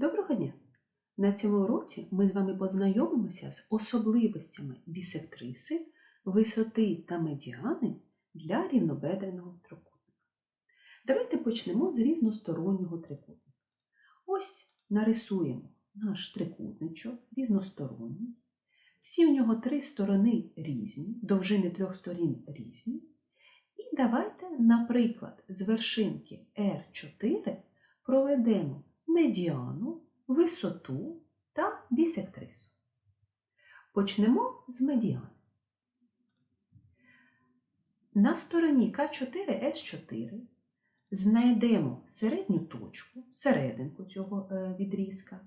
Доброго дня! На цьому уроці ми з вами познайомимося з особливостями бісектриси, висоти та медіани для рівнобедреного трикутника. Давайте почнемо з різностороннього трикутника. Ось нарисуємо наш трикутничок різносторонній. Всі у нього три сторони різні, довжини трьох сторін різні. І давайте, наприклад, з вершинки R4 проведемо медіану, висоту та бісектрису. Почнемо з медіани. На стороні К4С4 знайдемо середню точку, серединку цього е, відрізка.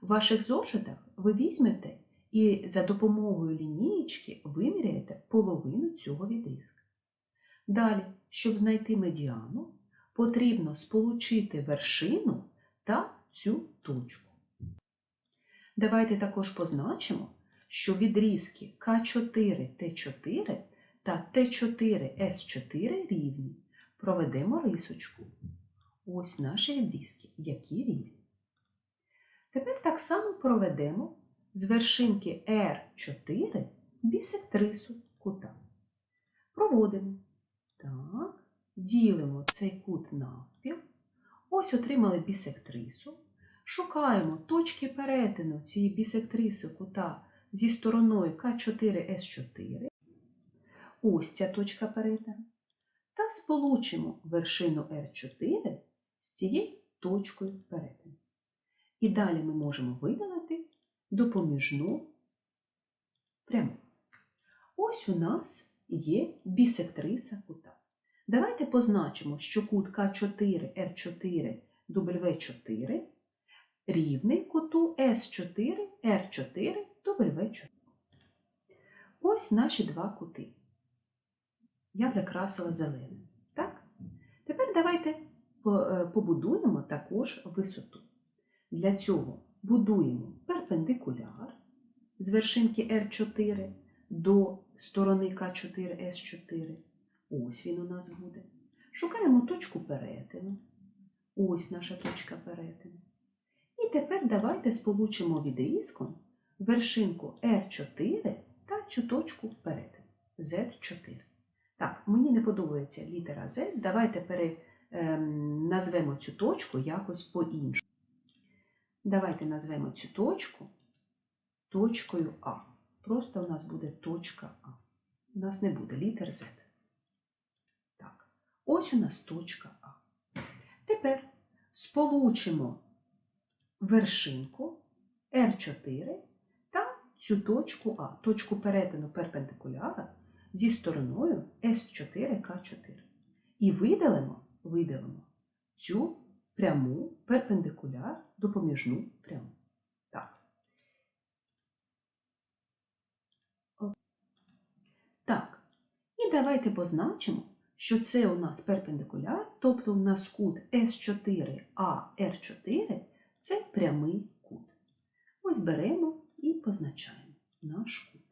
В ваших зошитах ви візьмете і за допомогою лінієчки виміряєте половину цього відрізка. Далі, щоб знайти медіану, потрібно сполучити вершину та цю точку. Давайте також позначимо, що відрізки К4Т4 та Т4С4 рівні. Проведемо рисочку. Ось наші відрізки, які рівні. Тепер так само проведемо з вершинки R4 бісектрису кута. Проводимо. Так, ділимо цей кут навпіл. Ось отримали бісектрису. Шукаємо точки перетину цієї бісектриси кута зі стороною К4С4. Ось ця точка перетину. Та сполучимо вершину R4 з цією точкою перетину. І далі ми можемо видалити допоміжну пряму. Ось у нас є бісектриса кута. Давайте позначимо, що кут К4, Р4, W4 рівний куту С4, Р4, W4. Ось наші два кути. Я закрасила зеленим. Так? Тепер давайте побудуємо також висоту. Для цього будуємо перпендикуляр з вершинки R4 до сторони К4С4. Ось він у нас буде. Шукаємо точку перетину. Ось наша точка перетину. І тепер давайте сполучимо відрізком вершинку R4 та цю точку перетину Z4. Так, мені не подобається літера Z. Давайте пере, ем, назвемо цю точку якось по-іншому. Давайте назвемо цю точку точкою А. Просто у нас буде точка А. У нас не буде літер Z. Ось у нас точка А. Тепер сполучимо вершинку R4 та цю точку А, точку перетину перпендикуляра зі стороною S4К4. І видалимо, видалимо цю пряму перпендикуляр допоміжну пряму. Так. Так. І давайте позначимо, що це у нас перпендикуляр, тобто у нас кут S4AR4 це прямий кут. Ось беремо і позначаємо наш кут.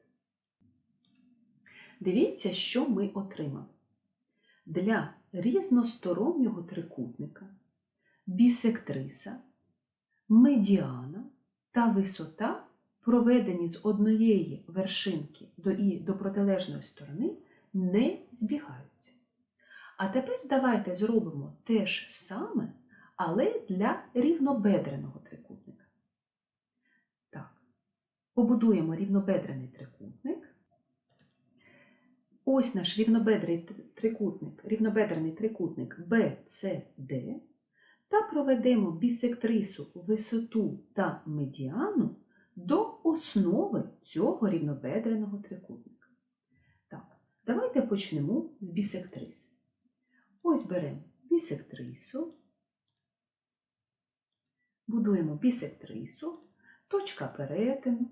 Дивіться, що ми отримали. Для різностороннього трикутника бісектриса, медіана та висота, проведені з однієї вершинки до, і до протилежної сторони, не збігаються. А тепер давайте зробимо те ж саме, але для рівнобедреного трикутника. Так, побудуємо рівнобедрений трикутник. Ось наш рівнобедрений трикутник, рівнобедрений трикутник BCD та проведемо бісектрису висоту та медіану до основи цього рівнобедреного трикутника. Так, давайте почнемо з бісектриси. Ось беремо бісектрису, будуємо бісектрису, точка перетину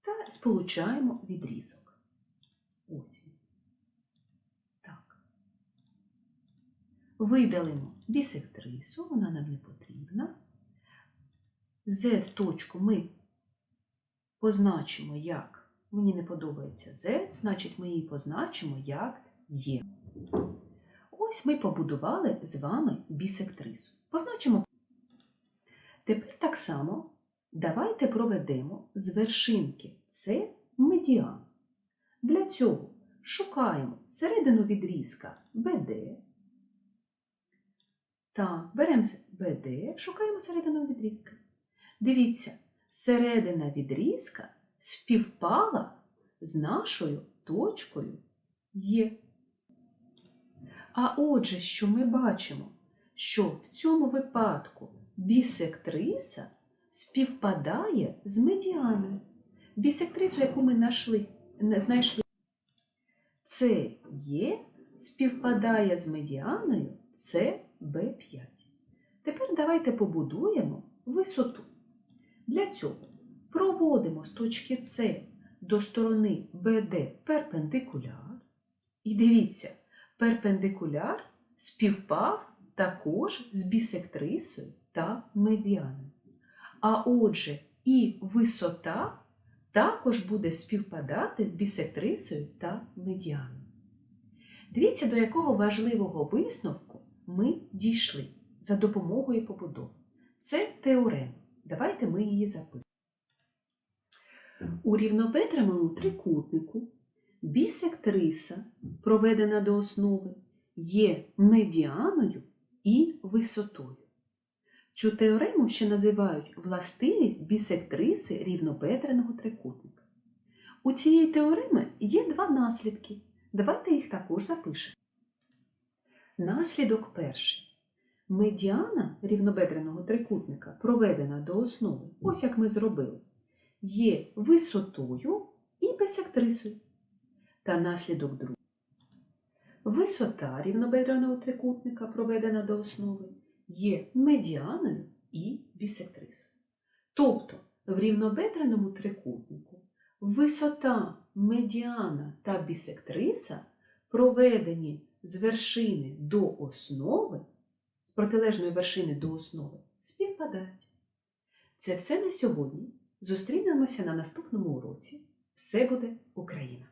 та сполучаємо відрізок. Ось він. Так. Видалимо бісектрису, вона нам не потрібна. Z-точку ми позначимо як, мені не подобається Z, значить ми її позначимо як Є. Ось ми побудували з вами бісектрису. Позначимо. Тепер так само давайте проведемо з вершинки С медіан. Для цього шукаємо середину відрізка BD. Так, беремо BD, шукаємо середину відрізка. Дивіться, середина відрізка співпала з нашою точкою Є. А отже, що ми бачимо, що в цьому випадку бісектриса співпадає з медіаною. Бісектрису, яку ми знайшли, знайшли, це є, співпадає з медіаною це Б5. Тепер давайте побудуємо висоту. Для цього проводимо з точки С до сторони BD перпендикуляр. І дивіться, перпендикуляр співпав також з бісектрисою та медіаною. А отже, і висота також буде співпадати з бісектрисою та медіаною. Дивіться, до якого важливого висновку ми дійшли за допомогою побудови. Це теорема. Давайте ми її запишемо. У рівнобедреному трикутнику бісектриса, проведена до основи, є медіаною і висотою. Цю теорему ще називають властивість бісектриси рівнобедреного трикутника. У цієї теореми є два наслідки. Давайте їх також запишемо. Наслідок перший. Медіана рівнобедреного трикутника, проведена до основи, ось як ми зробили, є висотою і бісектрисою. Та наслідок другий. Висота рівнобедреного трикутника, проведена до основи, є медіаною і бісектрисою. Тобто в рівнобедреному трикутнику висота, медіана та бісектриса проведені з вершини до основи, з протилежної вершини до основи, співпадають. Це все на сьогодні. Зустрінемося на наступному уроці. Все буде Україна!